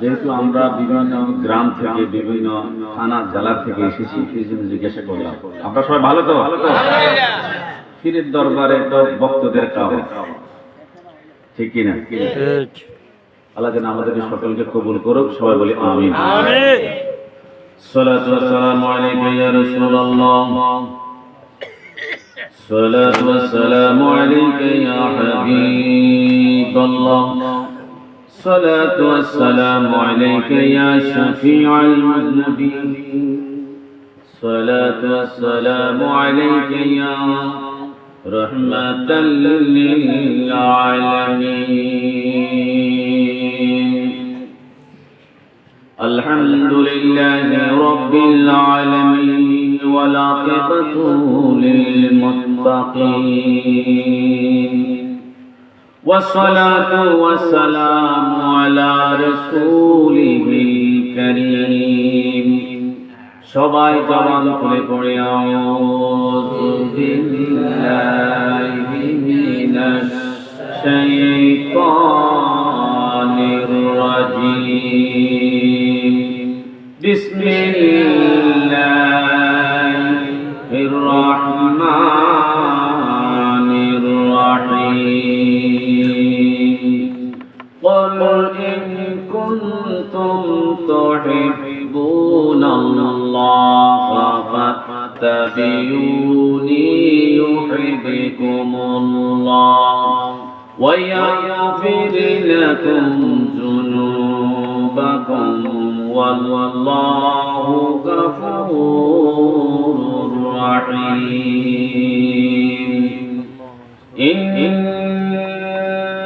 যেহেতু আমরা বিভিন্ন গ্রাম থেকে বিভিন্ন থানা জেলা থেকে এসেছি সেই জন্য জিজ্ঞাসা করলাম। আপনার সবাই ভালো তো? ভালো তো পীরের দরবারে তো ভক্তদের কাবা ঠিক কিনা আল্লাহ যেন আমাদেরকে সকলকে কবুল করুক সবাই বলি আমি সালাতু ওয়াসসালামু আলাইকা ইয়া রাসূলুল্লাহ। সালাতু ওয়াসসালামু আলাইকা ইয়া হাবিবাল্লাহ। الصلاة والسلام عليك يا شفيع المذنبين. الصلاة والسلام عليك يا رحمة للعالمين. الحمد لله رب العالمين والعاقبة للمتقين. والصلاة والسلام على رسوله الكريم সবাই জবান খুলে পড়ে আউযু বিল্লাহি মিনাশ শাইতানির রাজিম বিসমিল্লাহির قل إن كنتم تحبون الله فاتبعوني يحبكم الله ويغفر لكم ذنوبكم والله غفور رحيم إن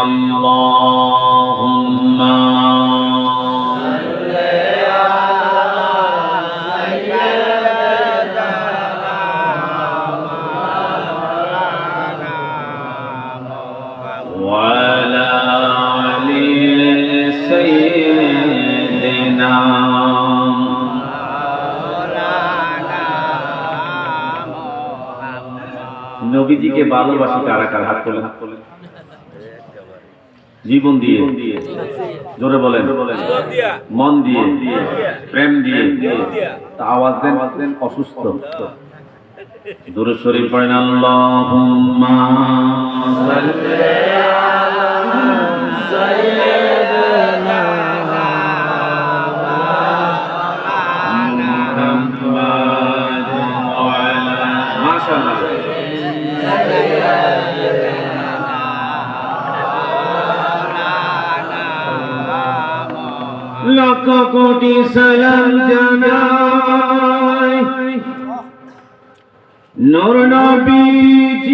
اللهم وعلى آل سيدنا নবীজিকে ভালোবাসি কারা কারা হাত তোলেন হাত তোলেন জীবন দিয়ে। জোরে বলেন। মন দিয়ে। প্রেম দিয়ে। তা আওয়াজ দেন। অসুস্থ। দূরে শরীর পড়েন আল্লাহুম্মা লক্ষ কোটি সালাম জানাই। নূর নবীজির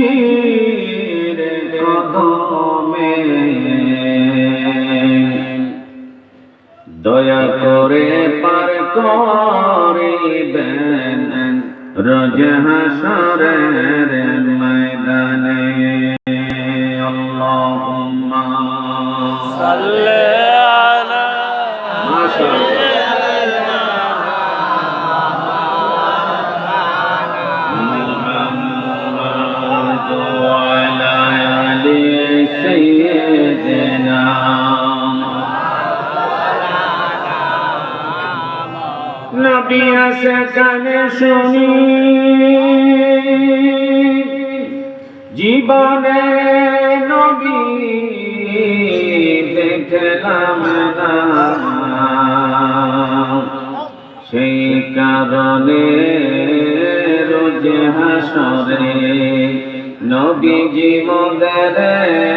কদমে। দয়া করে পার করিবেন রোজ ময়দানে। আল্লাহুম্মা সাল্লি নবী আসে কানে শুনি। জীবনে নবী দেখলাম না। সেই কারণে রোজ হাসরে নবীজি মদরে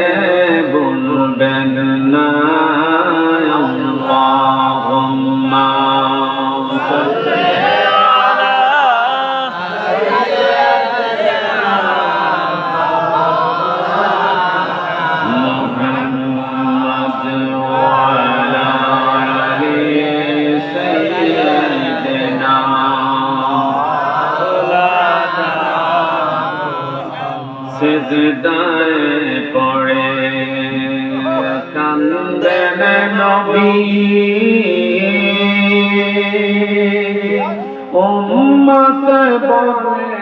উম্মত বলে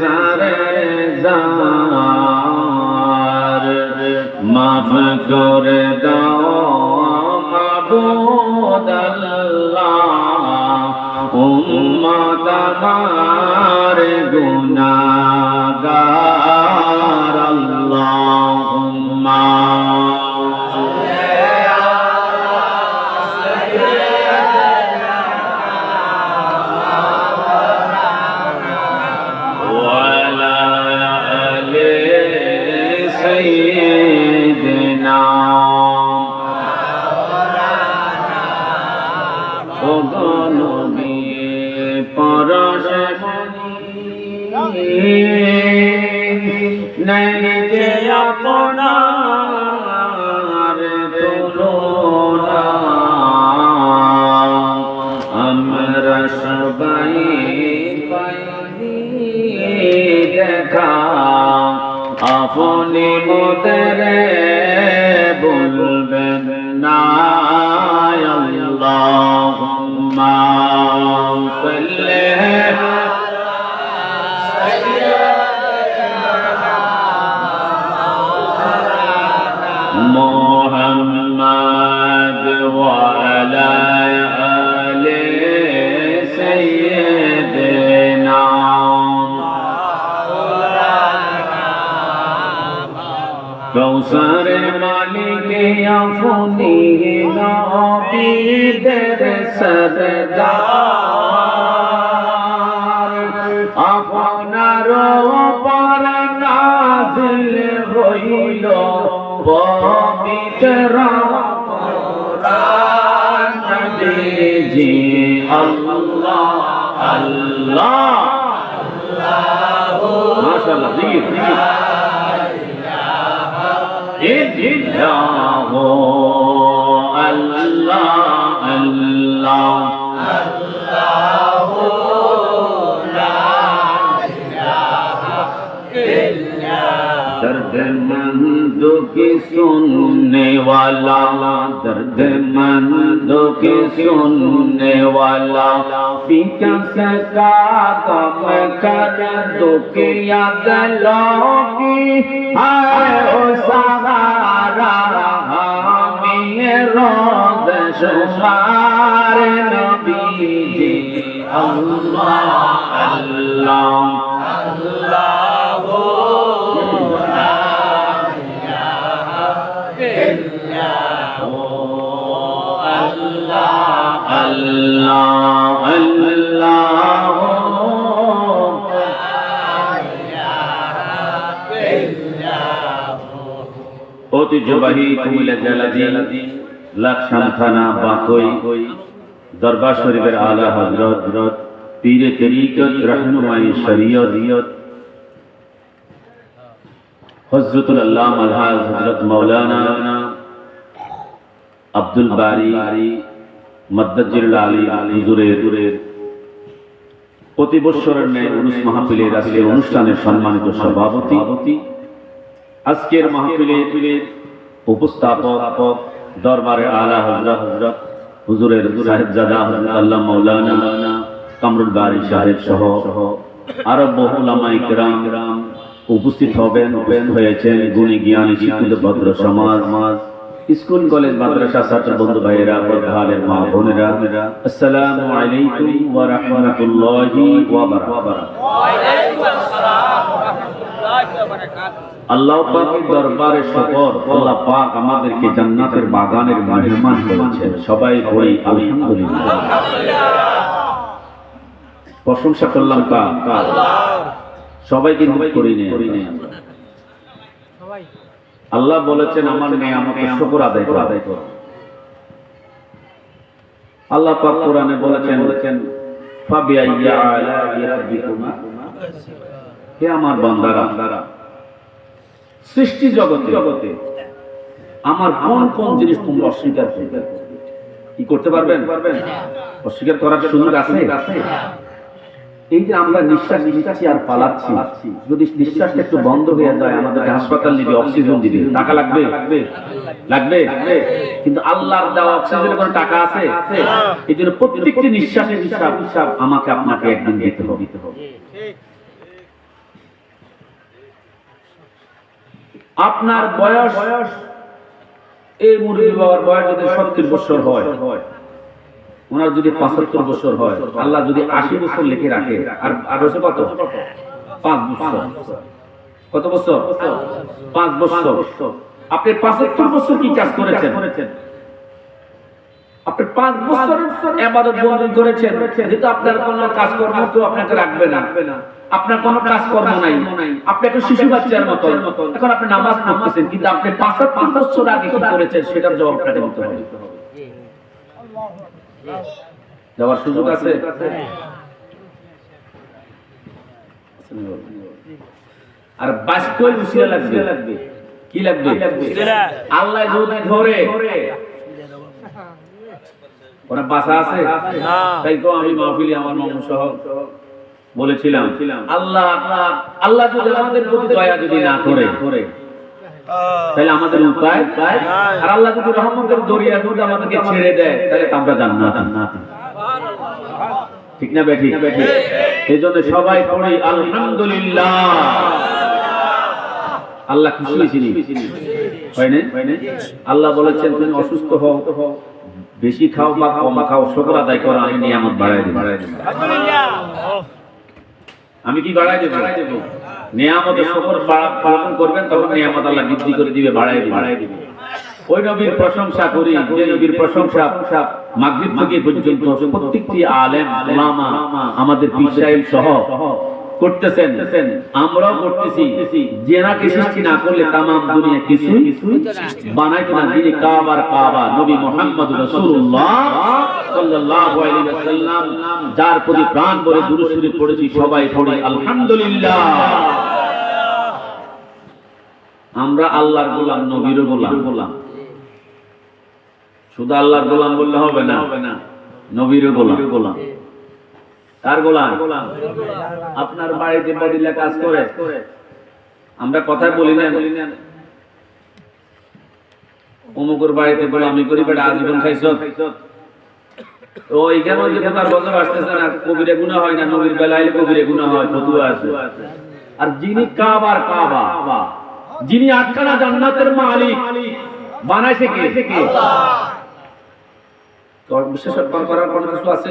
জারে জার মাফ করে দাও মাবুদ আল্লাহ। উম্মত আমার গুনাহগার। ওগনবী পরশ নাই যে আপনার তুলনা আমরা সবাই দেখা। আপনি মোদের আপনি নবীদের সরদার। আপনার পর নাজিল হইল পবিত্র কোরআন। নবীজি, আল্লাহ আল্লাহ। মাশাআল্লাহ, জিকির জিকির। ইল্লাহ আল্লাহ আল্লাহ दर्द मंदों की सुनने वाला दर्द मंदों की सुनने वाला पिकसका कम कर दुखिया गलों की है ओ सहारा हमें रोज शुमार नबी जी अल्लाह अल्लाह Allah ঐতিহ্যবাহী কুমিল্লা জেলাধি লাকসাম থানা বাকই দরবার শরীফের আলা হজরত পীরে তরিকত রহনুমাই শরীয়ত। হজরতুল আল্লাহ আলহাজ হজরত মৌলানা আব্দুল বারি মদ্দাজিরুল আলী হুজুরের। প্রতি বৎসরের ন্যায় উরুস মাহফিলের আজকের অনুষ্ঠানের সম্মানিত সভাপতি। আজকের মাহফিলের উপস্থাপক দরবারে আলা হজরত হজরত হুজুরের সাহেবজাদা হজরত আল্লাহ মৌলানা কামরুল বারি সাহেব সহ আরও বহু লামাই কেরাম উপস্থিত হবেন হয়েছেন গুণী জ্ঞানী শিক্ষিত ভদ্র সমাজ, স্কুল, কলেজ, মাদ্রাসা, ছাত্র বন্ধু ভাইয়েরা, প্রধানের মা বোনেরা, আসসালামু আলাইকুম ওয়া রাহমাতুল্লাহি ওয়া বারাকাতুহু। আল্লাহ পাকের দরবারে শুকর, আল্লাহ পাক আমাদেরকে জান্নাতের বাগানের মেহমান করেছেন। সবাই বলি আলহামদুলিল্লাহ। প্রশংসা করলাম কার? সবাই কিন্তু করিনি আল্লাহ বলেছেন, আমার মেয়ে আমাকে শুকর আদায় করো। আদায় করো আল্লাহ পাক কোরআনে বলেছেন বলেছেন ফাবিআইয়া আলাইহি রাব্বিকুমা। হে আমার বান্দারা সৃষ্টি জগতে। জগতে। আমার কোন কোন জিনিস তোমরা অস্বীকার করবে? কি করতে পারবেন? পারবেন অস্বীকার করার সুযোগ আছে? আছে? এই যে আমরা নিঃশ্বাস নিচ্ছি আর পালাচ্ছি যদি নিঃশ্বাসটা একটু বন্ধ হয়ে যায় আমাদের হাসপাতাল নিবে অক্সিজেন দিবে। টাকা লাগবে? লাগবে। লাগবে? কিন্তু আল্লাহর দেওয়া অক্সিজেনের কোনো টাকা আছে? এই জন্য প্রত্যেকটি নিঃশ্বাসের হিসাব হিসাব আমাকে আপনাকে একদিন দিতে হবে দিতে হবে আপনার বয়স এই মুরগি বাবার বয়স যদি সত্তর বছর হয়, ওনার যদি পঁচাত্তর বছর হয়, আল্লাহ যদি আশি বছর লিখে রাখে, আর আর হচ্ছে কত? পাঁচ বছর। কত বছর? পাঁচ বছর। আপনি পঁচাত্তর বছর কি কাজ করেছেন? আপনি পাঁচ বছর এবাদত করেছেন যেহেতু আপনার কোনো কাজকর্ম কেউ আপনাকে রাখবে না। আপনার কোনো কাজকর্ম নাই। আপনি একটা শিশু বাচ্চার মতো এখন আপনি নামাজ পড়তেছেন কিন্তু আপনি পাঁচাত্তর বছর আগে কি করেছেন সেটার জবাব আপনাকে দিতে হবে। যাওয়ার সুযোগ আছে? আর বাস্তব উসিলা লাগবে? কি লাগবে? আল্লাহ ধরে ওরা বাসা আছে? তাই তো আমি মাহফিলি আমার মামু সহ বলেছিলাম। আল্লাহ আল্লাহ যদি আমাদের প্রতি দয়া যদি না করে তাহলে আমাদের উপায় আর আল্লাহ যদি রহমতের মধ্যে আমাদেরকে ছেড়ে দেয় তাহলে আমরা জান্নাত। ঠিক না এই জন্য সবাই পড়ি আলহামদুলিল্লাহ। আল্লাহ খুশি হয় আল্লাহ বলেছেন তুমি অসুস্থ হও। বেশি খাও বা কম খাও শুকর আদায় করো আমি নিয়ামত বাড়াই দেব। আমি কি বাড়াই দেব? নিয়ামত শোকর পালন করবেন, তখন নিয়ামত আল্লাহ বৃদ্ধি করে দিবে বাড়াই দিবে। বাড়াই দিবে ওই নবীর প্রশংসা করি, যে নবীর প্রশংসা মাগরিব থেকে পর্যন্ত প্রত্যেকটি আলেম আমাদের সাহেব সহ করতেছেন। আমরাও করতেছি। জেনাকে সৃষ্টি না করলে তামাম দুনিয়া কিছুই বানাইতো না যিনি কাবার কাবা নবী মোহাম্মদ রাসূলুল্লাহ সাল্লাল্লাহু আলাইহি ওয়াসাল্লাম যার প্রতি প্রাণ ভরে দুরূদ শরীফ পড়েছি সবাই পড়ি আলহামদুলিল্লাহ। আমরা আল্লাহর গোলাম নবীর গোলাম। গোলাম। শুধু আল্লাহর গোলাম বললে হবে না। নবীর গোলাম। গোলাম। কার গোলাম। আপনার বাড়িতে বাড়িলে কাজ করে। আমরা কথা বলি না অমুকের বাড়িতে বলে আমি করি বেটা আজীবন খাইছ। তো যে তার বছর আসতেছে না কবিরে গুণা হয় না নবীর বেলায় কবিরে গুণা হয় ফতুয়া আছে। আর যিনি কাবার কাবা যিনি আটখানা জান্নাতের মালিক বানাইছে কে? কে বিশেষ করার কোনো কিছু আছে?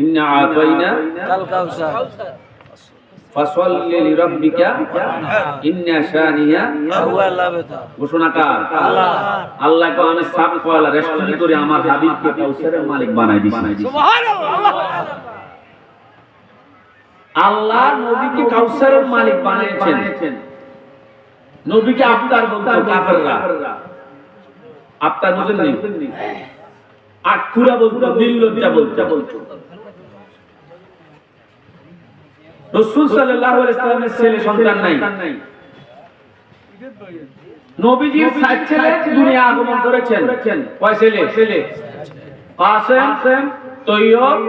ইন্না আতাইনা ফাসল্লি লিরাব্বিকা ইন্না শানিয়া ঘোষণাকার। আল্লাহ। আল্লাহকে আমি কয়লা রেস্টুরেন্ট করে আমার হাবিবকে কাউসারের মালিক বানাই দিছি। আল্লাহ নবীকে কাউসারের মালিক বানিয়েছেন। নবীকে আফতার বলতো কাফেররা। আটকুরা বলতো নির্লজ্জা বলতো বলতো। রসুল সাল্লামের ছেলে সন্তান নাই। নবীজির সাত ছেলে দুনিয়া আগমন করেছেন। কয় ছেলে? ছেলে। কাসেম তৈয়ব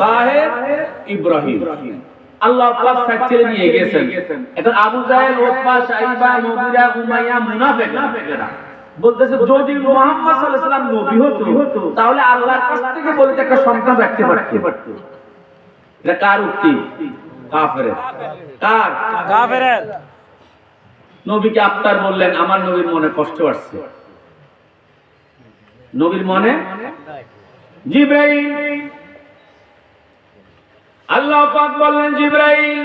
তাহের ইব্রাহিম। আল্লাহ পাক সাত ছেলে নিয়ে গেছেন। এখন আবু জাহেল ওতবা সাইবা মুগিরা উমাইয়া মুনাফিকরা। বলতেছে যদি মুহাম্মদ সাল্লাল্লাহু আলাইহি নবী হতো তাহলে আল্লাহর কাছ থেকে বলে একটা সন্তান রাখতে পারতো। এটা কার উক্তি? কাফেরের কার? কাফেরের নবীকে আফতার বললেন আমার নবীর মনে কষ্ট আসছে। নবীর মনে? জিব্রাইল। আল্লাহ পাক বললেন জিব্রাইল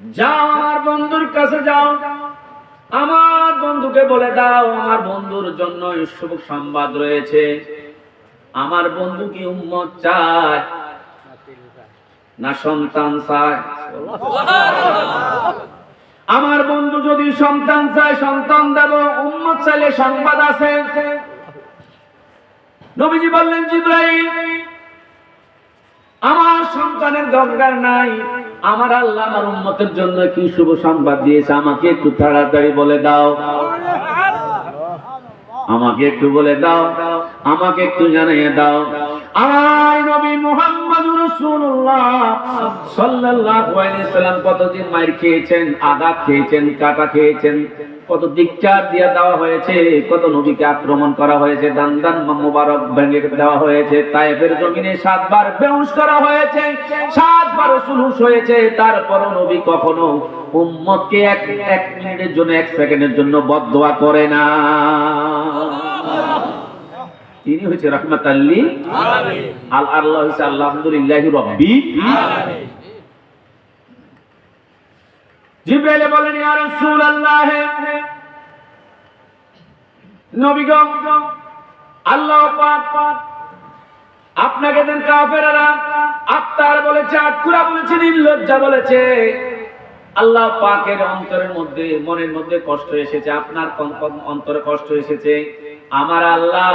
যাও আমার বন্ধুর কাছে যাও। আমার বন্ধুকে বলে দাও আমার বন্ধুর জন্য শুভ সংবাদ রয়েছে। আমার বন্ধু কি উম্মত চায়? না সন্তান আমার বন্ধু যদি সন্তান চায়, সন্তান দেব, উম্মত চাইলে সংবাদ আছে। নবীজি বললেন, জিব্রাইল, আমার সন্তানের দরকার নাই। আমার আল্লাহ আমার উম্মতের জন্য কি শুভ সংবাদ দিয়েছে, আমাকে একটু তাড়াতাড়ি বলে দাও। আমাকে একটু বলে দাও, আমাকে একটু জানিয়ে দাও। আমার নবী মুহাম্মদ রাসূলুল্লাহ সাল্লাল্লাহু কতদিন মার খেয়েছেন আঘাত খেয়েছেন, কাটা খেয়েছেন, কত দিকচার দিয়ে দেওয়া হয়েছে, কত নবীকে আক্রমণ করা হয়েছে দান দান মোবারক ভেঙে দেওয়া হয়েছে, তায়েফের জমিনে সাতবার বেউস করা হয়েছে, সাতবার সুলুস হয়েছে, তারপরও নবী কখনো উম্মতকে এক এক মিনিটের জন্য, এক সেকেন্ডের জন্য বদদোয়া করে না। তিনি হচ্ছে রহমত আল্লী আল আল্লাহ হচ্ছে আলহামদুলিল্লাহ রব্বি জিব্রাইল বলেন ইয়া রাসূলুল্লাহ নবীগণ আল্লাহ পাক আপনাকে দেন কাফেররা আত্মার বলেছে আটকুরা বলেছে নির্লজ্জা বলেছে। আল্লাহ পাকের অন্তরের মধ্যে মনের মধ্যে কষ্ট এসেছে আপনার অন্তরে কষ্ট এসেছে। আমার আল্লাহ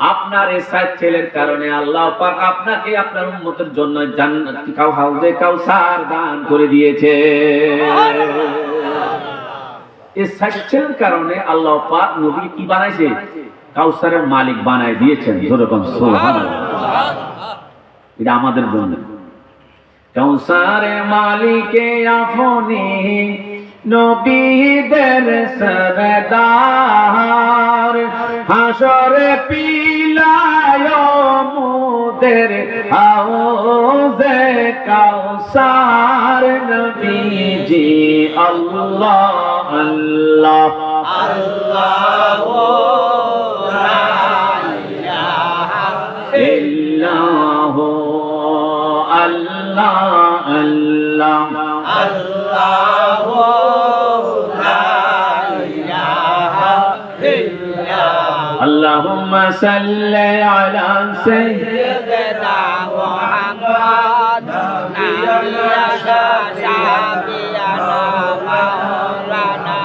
আপনার এই সাত ছেলের কারণে আল্লাহ পাক আপনাকে আপনার উন্মতের জন্য জান্নাত কাউ হাউজে কাউসার দান করে দিয়েছে। এই সাত ছেলের কারণে আল্লাহ পাক নবী কি বানাইছে? কাউসারের মালিক বানায় দিয়েছেন যেরকম সুবহানাল্লাহ। এটা আমাদের জন্য। কৌসারে মালিকে আফনি নবীদের সরদার। হাসরে পিলায় মুদের হাউজে কৌসার নবীজি আল্লাহ আল্লাহ। ইল্লাহু আল্লাহ আল্লাহ। اللهم صل على سيدنا محمد نبينا شافينا مولانا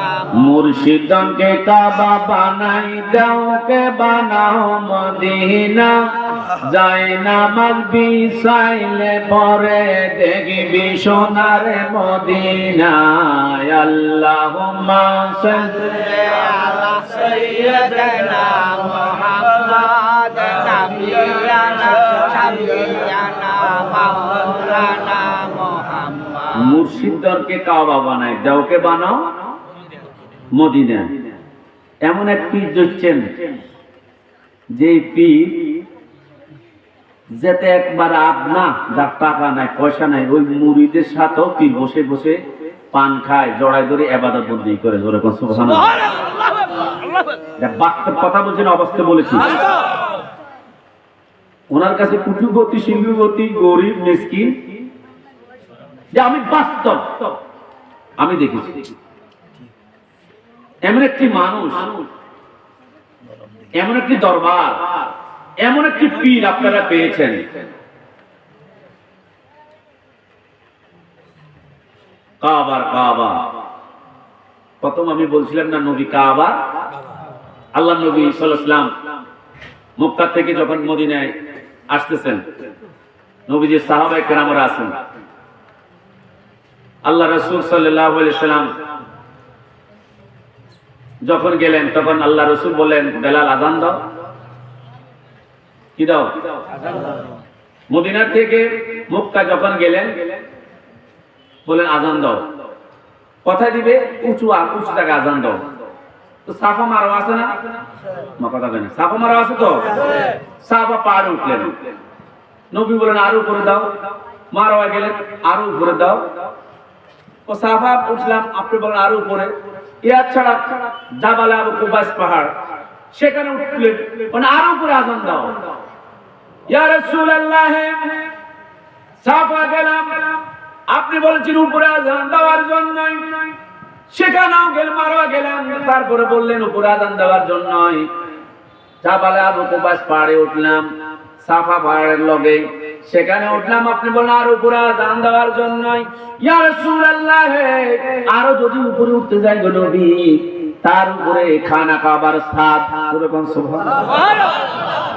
মুর্শিদকে কাবা বানাই দাও কে বানাও মদিনা যাই নামাজ বিছাইলে পরে দেখবি সোনার মদিনায় আল্লাহুম্মা সাল্লি আলা মুহাম্মাদ নাবিয়ানা সাবিয়ানা মাওলানা মুহাম্মাদ। কাবা বানায় দাওকে বানাও? মদিনা এমন এক পীর যাচ্ছেন যে পীর যেতে একবার আপনা যার টাকা নাই, পয়সা নাই, ওই মুড়িদের সাথেও পীর বসে বসে পান খায় জড়াই ধরে এবাদত বন্দি করে, জোরে বাস্তব কথা বলছেন অবস্থা বলেছি। ওনার কাছে কুটুপতি শিল্পপতি গরিব, মিসকিন। যে আমি বাস্তব, আমি দেখেছি। এমন একটি মানুষ, এমন একটি দরবার এমন একটি পীর আপনারা পেয়েছেন। কাবার কাবা। প্রথম আমি বলছিলাম না নবী কাবা? আল্লাহ নবী সাল্লাম মক্কা থেকে যখন মদিনায় আসতেছেন, নবীজি সাহাবায়ে কেরামরা আছেন। আল্লাহ রসুল সাল্লাম যখন গেলেন, তখন আল্লাহ রসুল বললেন, বেলাল আজান দাও। কি দাও? মদিনা থেকে মক্কা যখন গেলেন বলেন আজান দাও। কথায় দিবে, উঁচু উঁচু জায়গায় আজান দাও। সাফা মারো আছে না? কথা কেন সাফা মারো আছে তো? সাফা উঠলেন। নবী বলেন, আরও উপরে দাও। মারো গেলেন, আরও উপরে দাও। ও সাফা উঠলাম, আপনি বলেন, আরও উপরে। ইয়ার ছাড়া জাবালে কুবাস পাহাড়, সেখানে উঠলেন। মানে আরও উপরে আজান দাও। আপনি বলেছেন উপরে আজান দেওয়ার জন্য সেখানেও গেল মারোয়া গেলাম তারপরে বললেন উপরে আজান দেওয়ার জন্যই। জাবালে আবু কুবাস পাহাড়ে উঠলাম, সাফা পাহাড়ের লগে। সেখানে উঠলাম, আপনি বলেন আর উপরে আজান দেওয়ার রাসূলুল্লাহ, আরও যদি উপরে উঠতে যাই গো নবী, তার উপরে খানা খাবার সাদ এরকম সুবহানাল্লাহ।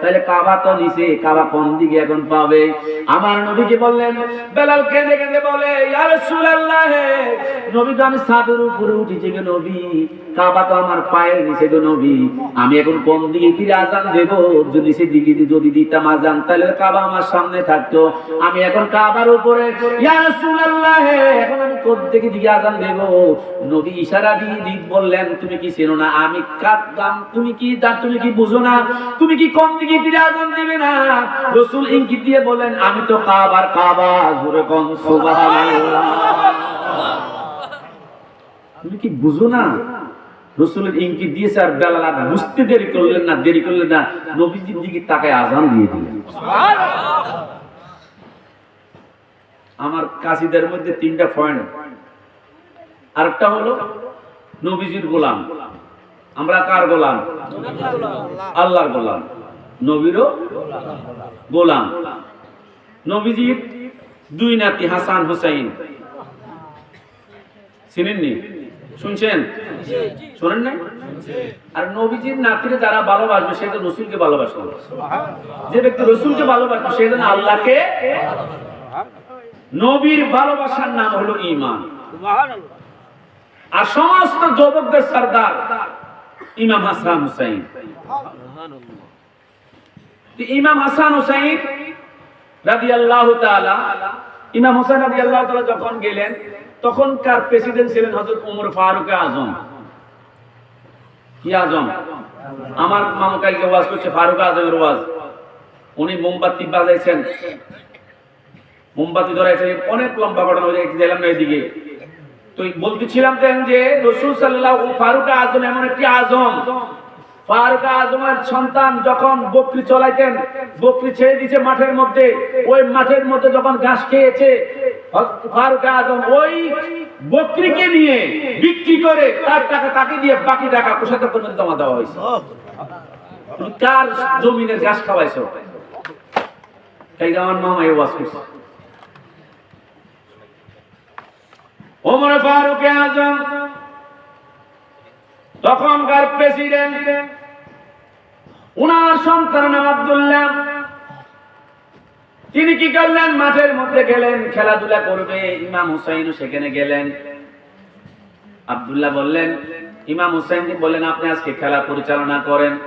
তাহলে কাবা তো নিচে, কাবা কোন দিকে এখন পাবে? আমার নবীকে বললেন, বেলাল কেঁদে কেঁদে বলে, ইয়া রাসূলুল্লাহ, নবী তো আমি ছাদের উপরে উঠেছি গো নবী। কাবা তো আমার পায়ের নিচে গো নবী। আমি এখন কোন দিকে ফিরে আজান দেব? যদি নিচের দিকে যদি দিতাম আজান, তাহলে কাবা আমার সামনে থাকতো। আমি এখন কাবার উপরে, ইয়া রাসূলুল্লাহ, এখন আমি কোন দিকে দিকে আজান দেব? নবী ইশারা দিয়ে দিক বললেন, তুমি কি চেনো না? আমি কাঁদতাম। তুমি কি তুমি কি বুঝো না? তুমি কি কোন দিকে ফিরে আজান দিবে না। রাসূল ইঙ্গিত দিয়ে বলেন, আমি তো কাবার কাবা, জোরে তুমি কি বুঝো না? রসুলের ইঙ্গিত দিয়েছে আর বেলাল আর বুঝতে দেরি করলেন না, দেরি করলেন না। নবীজির দিকে তাকে আজান দিয়ে দিলেন। আমার কাশিদের মধ্যে তিনটা পয়েন্ট। আরেকটা হলো নবীজির গোলাম। আমরা কার গোলাম? আল্লাহর গোলাম। নবীরও গোলাম। নবীজির দুই নাতি হাসান হুসাইন। চিনেননি? শুনছেন? শোনেন না আর নবীজির নাতিরে যারা ভালোবাসবে, সে তো রসুলকে ভালোবাসবে যে ব্যক্তি রসুলকে ভালোবাসবে, সে যেন আল্লাহকে নবীর ভালোবাসার নাম হলো ইমান আর সমস্ত যুবকদের সর্দার ইমাম হাসান হুসাইন। ইমাম হাসান হুসাইন রাদিয়াল্লাহু তাআলা, ইমাম হোসেন রাদিয়াল্লাহু তাআলা যখন গেলেন, তখনকার প্রেসিডেন্ট ছিলেন হযরত ওমর ফারুক আজম। কি আজম? আমার মামা কালকে ওয়াজ করছে, ফারুক আজমের ওয়াজ। উনি মোমবাতি বাজাইছেন। মোমবাতি ধরাইছেন, অনেক লম্বা ঘটনা হয়ে গেলাম না এদিকে। তো বলতেছিলাম যে রসুল সাল্লাহ ফারুক আজম এমন একটি আজম ফারুক আজমের সন্তান যখন বকরি চলাইতেন, বকরি ছেড়ে দিয়েছে মাঠের মধ্যে, ওই মাঠের মধ্যে যখন ঘাস খেয়েছে, ফারুক আজম ওই বকরিকে নিয়ে বিক্রি করে তার টাকা তাকে দিয়ে বাকি টাকা কোষাধ্যক্ষের মধ্যে জমা দেওয়া হয়েছে? কার জমিনের ঘাস খাওয়াইছো? তাই আমার মামা এই ওয়াজ করছে। ওমর ফারুক আজম, তখনকার প্রেসিডেন্ট উনার সন্তান নাম আব্দুল্লাহ। তিনি কি করলেন? মাঠের মধ্যে গেলেন, খেলাধুলা করবে। ইমাম হুসাইনও সেখানে গেলেন। আব্দুল্লাহ বললেন, ইমাম হুসাইন বললেন, আপনি আজকে খেলা পরিচালনা করেন।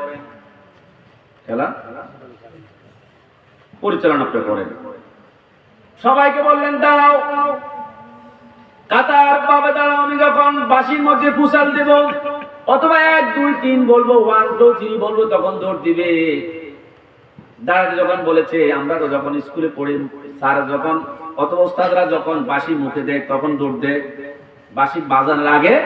খেলা? পরিচালনা আপনি করেন। সবাইকে বললেন, দাঁড়াও। কাতার পাবে, দাঁড়াও, আমি যখন বাসির মধ্যে পুষাল দেব অথবা এক, দুই, তিন বলব ওয়ান টু থ্রি বলব, তখন দৌড় দিবে। দাঁড়াতে যখন বলেছে, আমরা তো যখন স্কুলে পড়ি, স্যার যখন অথবা ওস্তাদরা যখন বাসি মুখে দেয়, তখন দৌড় দেয়। বাসি বাজানোর আগে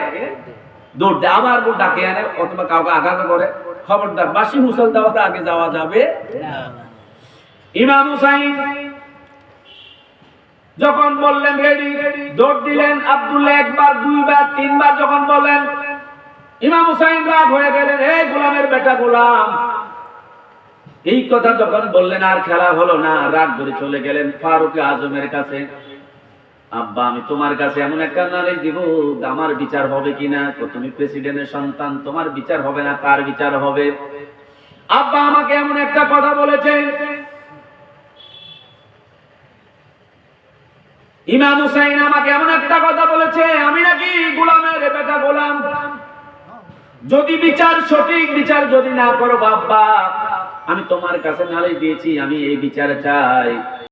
দৌড় দেয়। আবার ডাকে আনে, অথবা কাউকে আঘাত করে। খবরদার বাসি মুসল দেওয়ার আগে যাওয়া যাবে। ইমাম হুসাইন যখন বললেন রেডি দৌড় দিলেন আব্দুল্লাহ একবার, দুইবার, তিনবার যখন বললেন ইমাম হুসাইন রাগ হয়ে গেলেন, এই গোলামের বেটা গোলাম। এই কথা যখন বললেন, আর খেলা হলো না। রাগ ধরে চলে গেলেন ফারুক আজমের কাছে। আব্বা, আমি তোমার কাছে এমন একটা নালিশ দিব, আমার বিচার হবে কিনা? তুমি প্রেসিডেন্টের সন্তান, তোমার বিচার হবে না কার বিচার হবে। আব্বা আমাকে এমন একটা কথা বলেছে। ইমাম হুসাইন আমাকে এমন একটা কথা বলেছে, আমি নাকি গোলামের বেটা গোলাম? যদি বিচার সঠিক, বিচার যদি না করো বাবা আমি তোমার কাছে নালিশ দিয়েছি, আমি এই বিচার চাই।